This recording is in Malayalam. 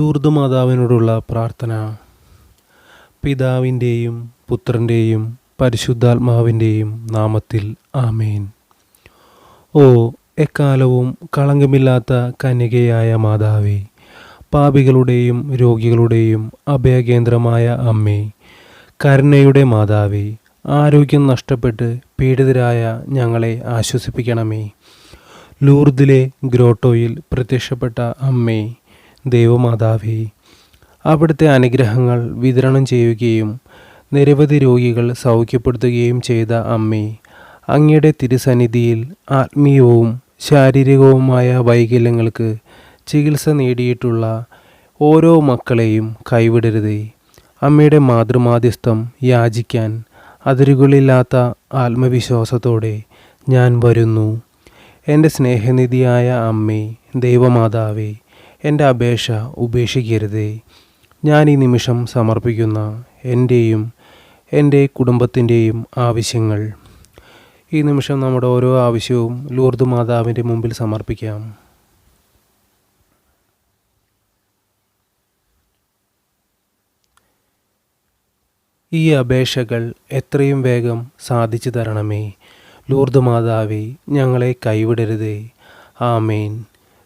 ലൂർദ് മാതാവിനോടുള്ള പ്രാർത്ഥന. പിതാവിന്റെയും പുത്രന്റെയും പരിശുദ്ധാത്മാവിന്റെയും നാമത്തിൽ ആമേൻ. ഓ എക്കാലവും കളങ്കമില്ലാത്ത കന്യകയായ മാതാവേ പാപികളുടെയും രോഗികളുടെയും അഭയകേന്ദ്രമായ അമ്മേ കരുണയുടെ മാതാവേ ആരോഗ്യം നഷ്ടപ്പെട്ട് പീഡിതരായ ഞങ്ങളെ ആശ്വസിപ്പിക്കണമേ. ലൂർദിലെ ഗ്രോട്ടോയിൽ പ്രത്യക്ഷപ്പെട്ട അമ്മേ ദൈവമാതാവേ അവിടുത്തെ അനുഗ്രഹങ്ങൾ വിതരണം ചെയ്യുകയും നിരവധി രോഗികൾ സൗഖ്യപ്പെടുത്തുകയും ചെയ്ത അമ്മേ അങ്ങയുടെ തിരുസന്നിധിയിൽ ആത്മീയവും ശാരീരികവുമായ വൈകല്യങ്ങൾക്ക് ചികിത്സ നേടിയിട്ടുള്ള ഓരോ മക്കളെയും കൈവിടരുതേ. അമ്മയുടെ മാതൃമാധ്യസ്ഥം യാചിക്കാൻ അതിരുകളില്ലാത്ത ആത്മവിശ്വാസത്തോടെ ഞാൻ വരുന്നു. എന്റെ സ്നേഹനിധിയായ അമ്മേ ദൈവമാതാവേ എന്റെ അപേക്ഷ ഉപേക്ഷിക്കരുതേ. ഞാൻ ഈ നിമിഷം സമർപ്പിക്കുന്ന എന്റെയും എന്റെ കുടുംബത്തിന്റെയും ആവശ്യങ്ങൾ. ഈ നിമിഷം നമ്മുടെ ഓരോ ആവശ്യവും ലൂർദ് മാതാവിന്റെ മുമ്പിൽ സമർപ്പിക്കാം. ഈ അപേക്ഷകൾ എത്രയും വേഗം സാധിച്ചു തരണമേ. ലൂർദ് മാതാവേ ഞങ്ങളെ കൈവിടരുതേ. ആമേൻ.